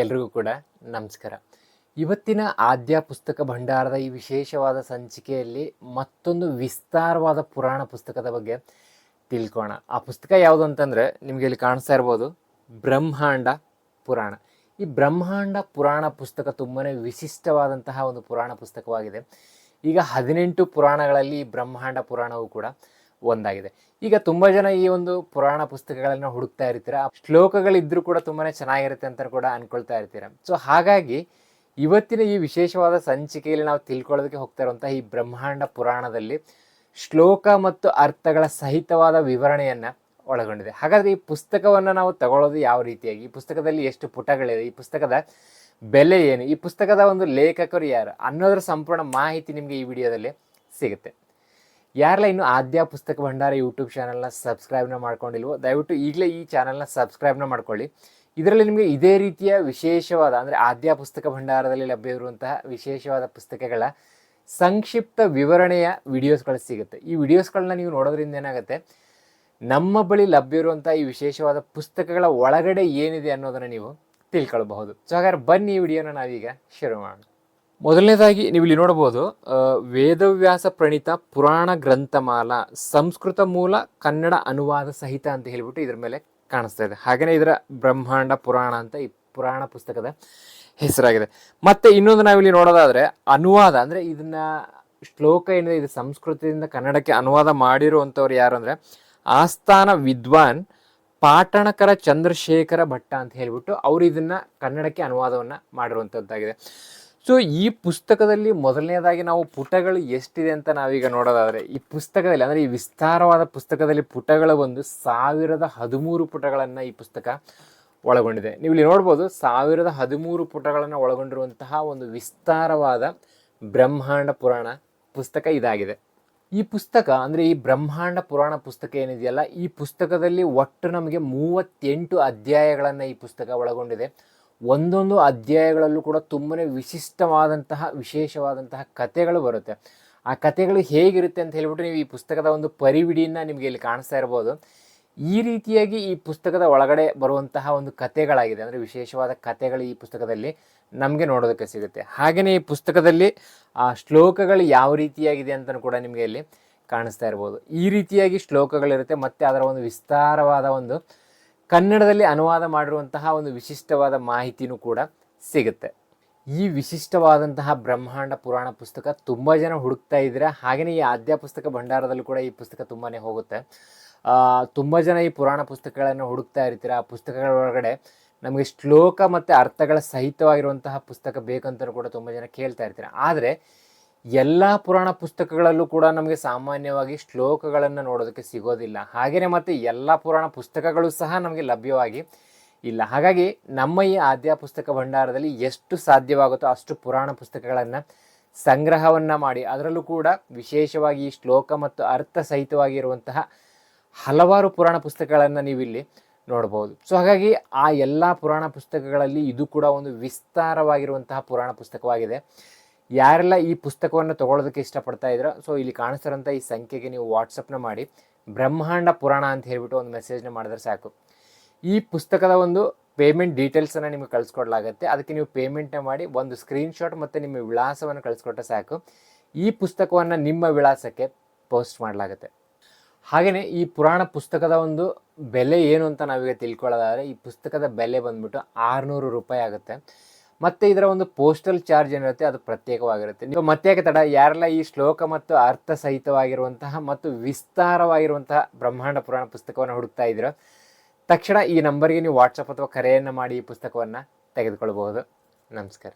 ಎಲ್ರಿಗೂ ಕೂಡ ನಮಸ್ಕಾರ. ಇವತ್ತಿನ ಆದ್ಯ ಪುಸ್ತಕ ಭಂಡಾರದ ಈ ವಿಶೇಷವಾದ ಸಂಚಿಕೆಯಲ್ಲಿ ಮತ್ತೊಂದು ವಿಸ್ತಾರವಾದ ಪುರಾಣ ಪುಸ್ತಕದ ಬಗ್ಗೆ ತಿಳ್ಕೋಣ. ಆ ಪುಸ್ತಕ ಯಾವುದು ಅಂತಂದರೆ ನಿಮಗೆ ಇಲ್ಲಿ ಕಾಣಿಸ್ತಾ ಇರ್ಬೋದು, ಬ್ರಹ್ಮಾಂಡ ಪುರಾಣ. ಈ ಬ್ರಹ್ಮಾಂಡ ಪುರಾಣ ಪುಸ್ತಕ ತುಂಬಾ ವಿಶಿಷ್ಟವಾದಂತಹ ಒಂದು ಪುರಾಣ ಪುಸ್ತಕವಾಗಿದೆ. ಈಗ ಹದಿನೆಂಟು ಪುರಾಣಗಳಲ್ಲಿ ಈ ಬ್ರಹ್ಮಾಂಡ ಪುರಾಣವು ಕೂಡ ಒಂದಾಗಿದೆ. ಈಗ ತುಂಬ ಜನ ಈ ಒಂದು ಪುರಾಣ ಪುಸ್ತಕಗಳನ್ನು ಹುಡುಕ್ತಾ ಇರ್ತೀರ. ಶ್ಲೋಕಗಳಿದ್ರೂ ಕೂಡ ತುಂಬಾ ಚೆನ್ನಾಗಿರುತ್ತೆ ಅಂತ ಕೂಡ ಅನ್ಕೊಳ್ತಾ ಇರ್ತೀರ. ಸೊ ಹಾಗಾಗಿ ಇವತ್ತಿನ ಈ ವಿಶೇಷವಾದ ಸಂಚಿಕೆಯಲ್ಲಿ ನಾವು ತಿಳ್ಕೊಳ್ಳೋದಕ್ಕೆ ಹೋಗ್ತಾ ಇರುವಂತಹ ಈ ಬ್ರಹ್ಮಾಂಡ ಪುರಾಣದಲ್ಲಿ ಶ್ಲೋಕ ಮತ್ತು ಅರ್ಥಗಳ ಸಹಿತವಾದ ವಿವರಣೆಯನ್ನ ಒಳಗೊಂಡಿದೆ. ಹಾಗಾದ್ರೆ ಈ ಪುಸ್ತಕವನ್ನು ನಾವು ತಗೊಳ್ಳೋದು ಯಾವ ರೀತಿಯಾಗಿ? ಈ ಪುಸ್ತಕದಲ್ಲಿ ಎಷ್ಟು ಪುಟಗಳಿದೆ? ಈ ಪುಸ್ತಕದ ಬೆಲೆ ಏನು? ಈ ಪುಸ್ತಕದ ಒಂದು ಲೇಖಕರು ಯಾರು? ಅನ್ನೋದರ ಸಂಪೂರ್ಣ ಮಾಹಿತಿ ನಿಮಗೆ ಈ ವಿಡಿಯೋದಲ್ಲಿ ಸಿಗುತ್ತೆ. ಯಾರೆಲ್ಲ ಇನ್ನು ಆದ್ಯ ಪುಸ್ತಕ ಭಂಡಾರ ಯೂಟ್ಯೂಬ್ ಚಾನಲ್ನ ಸಬ್ಸ್ಕ್ರೈಬ್ನ ಮಾಡ್ಕೊಂಡಿಲ್ವೋ, ದಯವಿಟ್ಟು ಈಗಲೇ ಈ ಚಾನಲ್ನ ಸಬ್ಸ್ಕ್ರೈಬ್ನ ಮಾಡ್ಕೊಳ್ಳಿ. ಇದರಲ್ಲಿ ನಿಮಗೆ ಇದೇ ರೀತಿಯ ವಿಶೇಷವಾದ ಅಂದರೆ ಆದ್ಯ ಪುಸ್ತಕ ಭಂಡಾರದಲ್ಲಿ ಲಭ್ಯವಿರುವಂತಹ ವಿಶೇಷವಾದ ಪುಸ್ತಕಗಳ ಸಂಕ್ಷಿಪ್ತ ವಿವರಣೆಯ ವಿಡಿಯೋಸ್ಗಳು ಸಿಗುತ್ತೆ. ಈ ವಿಡಿಯೋಸ್ಗಳನ್ನ ನೀವು ನೋಡೋದ್ರಿಂದ ಏನಾಗುತ್ತೆ? ನಮ್ಮ ಬಳಿ ಲಭ್ಯ ಇರುವಂಥ ಈ ವಿಶೇಷವಾದ ಪುಸ್ತಕಗಳ ಒಳಗಡೆ ಏನಿದೆ ಅನ್ನೋದನ್ನು ನೀವು ತಿಳ್ಕೊಳ್ಬಹುದು. ಸೊ ಹಾಗಾದ್ರೆ ಬನ್ನಿ ಈ ವಿಡಿಯೋನ ನಾವೀಗ ಶುರು ಮಾಡೋಣ. ಮೊದಲನೇದಾಗಿ ನೀವು ಇಲ್ಲಿ ನೋಡಬಹುದು ವೇದವ್ಯಾಸ ಪ್ರಣೀತ ಪುರಾಣ ಗ್ರಂಥಮಾಲ ಸಂಸ್ಕೃತ ಮೂಲ ಕನ್ನಡ ಅನುವಾದ ಸಹಿತ ಅಂತ ಹೇಳಿಬಿಟ್ಟು ಇದ್ರ ಮೇಲೆ ಕಾಣಿಸ್ತಾ ಇದೆ. ಹಾಗೆಯೇ ಇದರ ಬ್ರಹ್ಮಾಂಡ ಪುರಾಣ ಅಂತ ಈ ಪುರಾಣ ಪುಸ್ತಕದ ಹೆಸರಾಗಿದೆ. ಮತ್ತೆ ಇನ್ನೊಂದು ನಾವಿಲ್ಲಿ ನೋಡೋದಾದ್ರೆ ಅನುವಾದ, ಅಂದ್ರೆ ಇದನ್ನ ಶ್ಲೋಕ ಏನಿದೆ, ಇದು ಸಂಸ್ಕೃತದಿಂದ ಕನ್ನಡಕ್ಕೆ ಅನುವಾದ ಮಾಡಿರುವಂಥವ್ರು ಯಾರು ಅಂದ್ರೆ ಆಸ್ಥಾನ ವಿದ್ವಾನ್ ಪಾಟಣಕರ ಚಂದ್ರಶೇಖರ ಭಟ್ಟ ಅಂತ ಹೇಳಿಬಿಟ್ಟು ಅವರು ಇದನ್ನ ಕನ್ನಡಕ್ಕೆ ಅನುವಾದವನ್ನ ಮಾಡಿರುವಂಥದ್ದಾಗಿದೆ. ಸೊ ಈ ಪುಸ್ತಕದಲ್ಲಿ ಮೊದಲನೇದಾಗಿ ನಾವು ಪುಟಗಳು ಎಷ್ಟಿದೆ ಅಂತ ನಾವೀಗ ನೋಡೋದಾದರೆ, ಈ ಪುಸ್ತಕದಲ್ಲಿ ಅಂದರೆ ಈ ವಿಸ್ತಾರವಾದ ಪುಸ್ತಕದಲ್ಲಿ ಪುಟಗಳು ಒಂದು ಸಾವಿರದ ಹದಿಮೂರು ಪುಟಗಳನ್ನು ಈ ಪುಸ್ತಕ ಒಳಗೊಂಡಿದೆ. ನೀವು ಇಲ್ಲಿ ನೋಡ್ಬೋದು ಸಾವಿರದ ಹದಿಮೂರು ಪುಟಗಳನ್ನು ಒಳಗೊಂಡಿರುವಂತಹ ಒಂದು ವಿಸ್ತಾರವಾದ ಬ್ರಹ್ಮಾಂಡ ಪುರಾಣ ಪುಸ್ತಕ ಇದಾಗಿದೆ. ಈ ಪುಸ್ತಕ ಅಂದರೆ ಈ ಬ್ರಹ್ಮಾಂಡ ಪುರಾಣ ಪುಸ್ತಕ ಏನಿದೆಯಲ್ಲ, ಈ ಪುಸ್ತಕದಲ್ಲಿ ಒಟ್ಟು ನಮಗೆ ಮೂವತ್ತೆಂಟು ಅಧ್ಯಾಯಗಳನ್ನು ಈ ಪುಸ್ತಕ ಒಳಗೊಂಡಿದೆ. ಒಂದೊಂದು ಅಧ್ಯಾಯಗಳಲ್ಲೂ ಕೂಡ ತುಂಬನೇ ವಿಶಿಷ್ಟವಾದಂತಹ, ವಿಶೇಷವಾದಂತಹ ಕಥೆಗಳು ಬರುತ್ತೆ. ಆ ಕಥೆಗಳು ಹೇಗಿರುತ್ತೆ ಅಂತ ಹೇಳ್ಬಿಟ್ಟು ನೀವು ಈ ಪುಸ್ತಕದ ಒಂದು ಪರಿವಿಡಿಯನ್ನು ನಿಮಗೆ ಇಲ್ಲಿ ಕಾಣಿಸ್ತಾ ಇರ್ಬೋದು. ಈ ರೀತಿಯಾಗಿ ಈ ಪುಸ್ತಕದ ಒಳಗಡೆ ಬರುವಂತಹ ಒಂದು ಕಥೆಗಳಾಗಿದೆ. ಅಂದರೆ ವಿಶೇಷವಾದ ಕಥೆಗಳು ಈ ಪುಸ್ತಕದಲ್ಲಿ ನಮಗೆ ನೋಡೋದಕ್ಕೆ ಸಿಗುತ್ತೆ. ಹಾಗೆಯೇ ಈ ಪುಸ್ತಕದಲ್ಲಿ ಆ ಶ್ಲೋಕಗಳು ಯಾವ ರೀತಿಯಾಗಿದೆ ಅಂತಲೂ ಕೂಡ ನಿಮಗೆ ಇಲ್ಲಿ ಕಾಣಿಸ್ತಾ ಇರ್ಬೋದು. ಈ ರೀತಿಯಾಗಿ ಶ್ಲೋಕಗಳಿರುತ್ತೆ, ಮತ್ತು ಅದರ ಒಂದು ವಿಸ್ತಾರವಾದ ಒಂದು ಕನ್ನಡದಲ್ಲಿ ಅನುವಾದ ಮಾಡಿರುವಂತಹ ಒಂದು ವಿಶಿಷ್ಟವಾದ ಮಾಹಿತಿನೂ ಕೂಡ ಸಿಗುತ್ತೆ. ಈ ವಿಶಿಷ್ಟವಾದಂತಹ ಬ್ರಹ್ಮಾಂಡ ಪುರಾಣ ಪುಸ್ತಕ ತುಂಬ ಜನ ಹುಡುಕ್ತಾ ಇದ್ದೀರಾ ಹಾಗೆಯೇ ಈ ಆದ್ಯ ಪುಸ್ತಕ ಭಂಡಾರದಲ್ಲೂ ಕೂಡ ಈ ಪುಸ್ತಕ ತುಂಬಾ ಹೋಗುತ್ತೆ. ತುಂಬ ಜನ ಈ ಪುರಾಣ ಪುಸ್ತಕಗಳನ್ನು ಹುಡುಕ್ತಾ ಇರ್ತೀರ. ಆ ಪುಸ್ತಕಗಳ ಒಳಗಡೆ ನಮಗೆ ಶ್ಲೋಕ ಮತ್ತು ಅರ್ಥಗಳ ಸಹಿತವಾಗಿರುವಂತಹ ಪುಸ್ತಕ ಬೇಕಂತಲೂ ಕೂಡ ತುಂಬ ಜನ ಕೇಳ್ತಾ ಇರ್ತೀರ. ಆದರೆ ಎಲ್ಲ ಪುರಾಣ ಪುಸ್ತಕಗಳಲ್ಲೂ ಕೂಡ ನಮಗೆ ಸಾಮಾನ್ಯವಾಗಿ ಶ್ಲೋಕಗಳನ್ನು ನೋಡೋದಕ್ಕೆ ಸಿಗೋದಿಲ್ಲ. ಹಾಗೆಯೇ ಮತ್ತು ಎಲ್ಲ ಪುರಾಣ ಪುಸ್ತಕಗಳು ಸಹ ನಮಗೆ ಲಭ್ಯವಾಗಿ ಇಲ್ಲ. ಹಾಗಾಗಿ ನಮ್ಮ ಈ ಆದ್ಯ ಪುಸ್ತಕ ಭಂಡಾರದಲ್ಲಿ ಎಷ್ಟು ಸಾಧ್ಯವಾಗುತ್ತೋ ಅಷ್ಟು ಪುರಾಣ ಪುಸ್ತಕಗಳನ್ನು ಸಂಗ್ರಹವನ್ನು ಮಾಡಿ, ಅದರಲ್ಲೂ ಕೂಡ ವಿಶೇಷವಾಗಿ ಈ ಶ್ಲೋಕ ಮತ್ತು ಅರ್ಥ ಸಹಿತವಾಗಿರುವಂತಹ ಹಲವಾರು ಪುರಾಣ ಪುಸ್ತಕಗಳನ್ನು ನೀವಿಲ್ಲಿ ನೋಡ್ಬೋದು. ಸೊ ಹಾಗಾಗಿ ಆ ಎಲ್ಲ ಪುರಾಣ ಪುಸ್ತಕಗಳಲ್ಲಿ ಇದು ಕೂಡ ಒಂದು ವಿಸ್ತಾರವಾಗಿರುವಂತಹ ಪುರಾಣ ಪುಸ್ತಕವಾಗಿದೆ. ಯಾರೆಲ್ಲ ಈ ಪುಸ್ತಕವನ್ನು ತಗೊಳ್ಳೋದಕ್ಕೆ ಇಷ್ಟಪಡ್ತಾ ಇದ್ರೋ, ಸೊ ಇಲ್ಲಿ ಕಾಣಿಸ್ತಾರಂಥ ಈ ಸಂಖ್ಯೆಗೆ ನೀವು ವಾಟ್ಸಪ್ನ ಮಾಡಿ, ಬ್ರಹ್ಮಾಂಡ ಪುರಾಣ ಅಂತ ಹೇಳ್ಬಿಟ್ಟು ಒಂದು ಮೆಸೇಜ್ನ ಮಾಡಿದ್ರೆ ಸಾಕು. ಈ ಪುಸ್ತಕದ ಒಂದು ಪೇಮೆಂಟ್ ಡೀಟೇಲ್ಸನ್ನು ನಿಮಗೆ ಕಳಿಸ್ಕೊಡ್ಲಾಗುತ್ತೆ. ಅದಕ್ಕೆ ನೀವು ಪೇಮೆಂಟ್ನ ಮಾಡಿ ಒಂದು ಸ್ಕ್ರೀನ್ಶಾಟ್ ಮತ್ತು ನಿಮ್ಮ ವಿಳಾಸವನ್ನು ಕಳಿಸ್ಕೊಟ್ರೆ ಸಾಕು. ಈ ಪುಸ್ತಕವನ್ನು ನಿಮ್ಮ ವಿಳಾಸಕ್ಕೆ ಪೋಸ್ಟ್ ಮಾಡಲಾಗುತ್ತೆ. ಹಾಗೆಯೇ ಈ ಪುರಾಣ ಪುಸ್ತಕದ ಒಂದು ಬೆಲೆ ಏನು ಅಂತ ನಾವೀಗ ತಿಳ್ಕೊಳ್ಳೋದಾದರೆ, ಈ ಪುಸ್ತಕದ ಬೆಲೆ ಬಂದ್ಬಿಟ್ಟು ಆರುನೂರು ರೂಪಾಯಿ ಆಗುತ್ತೆ. ಮತ್ತು ಇದರ ಒಂದು ಪೋಸ್ಟಲ್ ಚಾರ್ಜ್ ಏನಿರುತ್ತೆ, ಅದು ಪ್ರತ್ಯೇಕವಾಗಿರುತ್ತೆ. ನೀವು ಮತ್ತೆ ತಡ, ಯಾರೆಲ್ಲ ಈ ಶ್ಲೋಕ ಮತ್ತು ಅರ್ಥ ಸಹಿತವಾಗಿರುವಂತಹ ಮತ್ತು ವಿಸ್ತಾರವಾಗಿರುವಂತಹ ಬ್ರಹ್ಮಾಂಡ ಪುರಾಣ ಪುಸ್ತಕವನ್ನು ಹುಡುಕ್ತಾ ಇದ್ದೀರೋ, ತಕ್ಷಣ ಈ ನಂಬರ್ಗೆ ನೀವು ವಾಟ್ಸಪ್ ಅಥವಾ ಕರೆಯನ್ನು ಮಾಡಿ ಈ ಪುಸ್ತಕವನ್ನು ತೆಗೆದುಕೊಳ್ಬಹುದು. ನಮಸ್ಕಾರ.